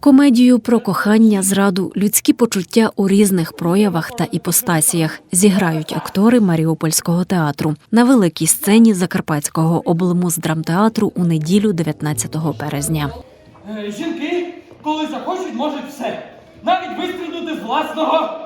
Комедію про кохання, зраду, людські почуття у різних проявах та іпостасіях зіграють актори Маріупольського театру на великій сцені Закарпатського облмуздрамтеатру у неділю 19 березня. Е, Жінки, коли захочуть, можуть все. Навіть вистрілити з власного.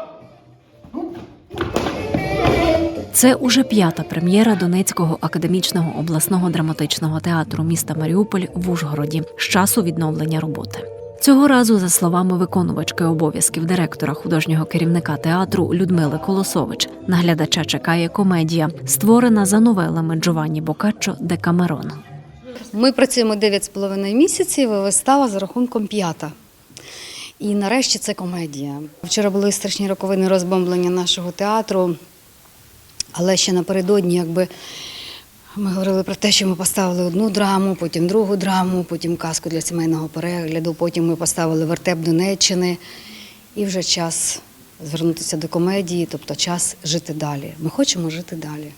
Це уже п'ята прем'єра Донецького академічного обласного драматичного театру міста Маріуполь в Ужгороді з часу відновлення роботи. Цього разу, за словами виконувачки обов'язків директора художнього керівника театру Людмили Колосович, наглядача чекає комедія, створена за новелами Джованні Бокаччо де Камерон. Ми працюємо 9,5 місяців, вистава за рахунком п'ята. І нарешті це комедія. Вчора були страшні роковини розбомблення нашого театру, але ще напередодні, якби ми говорили про те, що ми поставили одну драму, потім другу драму, потім казку для сімейного перегляду, потім ми поставили вертеп Донеччини. І вже час звернутися до комедії, тобто час жити далі. Ми хочемо жити далі.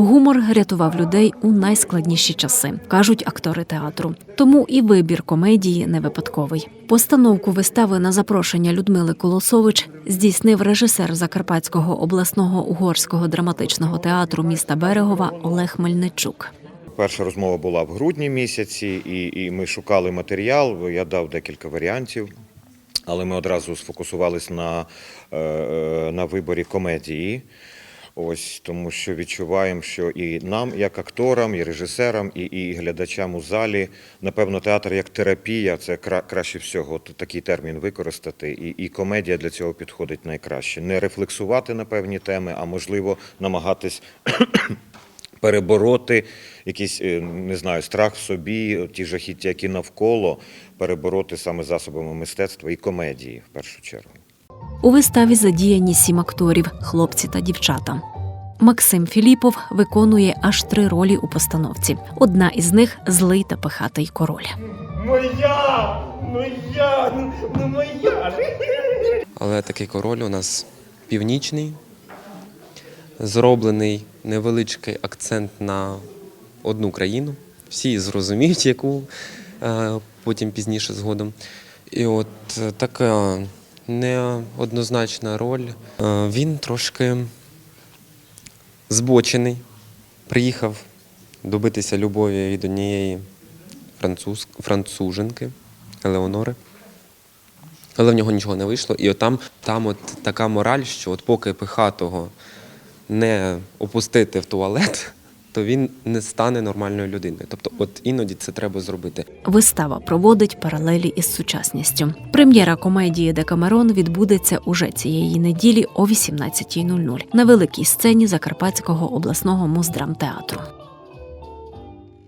Гумор рятував людей у найскладніші часи, кажуть актори театру. Тому і вибір комедії не випадковий. Постановку вистави на запрошення Людмили Колосович здійснив режисер Закарпатського обласного угорського драматичного театру міста Берегова Олег Мельничук. Перша розмова була в грудні місяці, і, і ми шукали матеріал. Я дав декілька варіантів, але ми одразу сфокусувались на, е, е, на виборі комедії. Ось тому, що відчуваємо, що і нам, як акторам, і режисерам, і, і глядачам у залі, напевно, театр як терапія це кра- краще всього. Такий термін використати, і, і комедія для цього підходить найкраще. Не рефлексувати на певні теми, а можливо намагатись перебороти якийсь, е, не знаю, страх в собі, ті жахіття, які навколо, перебороти саме засобами мистецтва і комедії в першу чергу. У виставі задіяні сім акторів хлопці та дівчата. Максим Філіпов виконує аж три ролі у постановці. Одна із них злий та пихатий король. Моя! Ну я! Ну моя! Але такий король у нас північний, зроблений невеличкий акцент на одну країну. Всі зрозуміють, яку е, потім пізніше згодом. І от е, така неоднозначна роль. Е, Він трошки збочений, приїхав добитися любові від однієї француз, француженки Елеонори. Але в нього нічого не вийшло. І от там, там от така мораль, що от поки пихатого не опустити в туалет, то він не стане нормальною людиною. Тобто, от іноді це треба зробити. Вистава проводить паралелі із сучасністю. Прем'єра комедії Декамерон відбудеться уже цієї неділі о 18.00 на великій сцені Закарпатського обласного муздрамтеатру.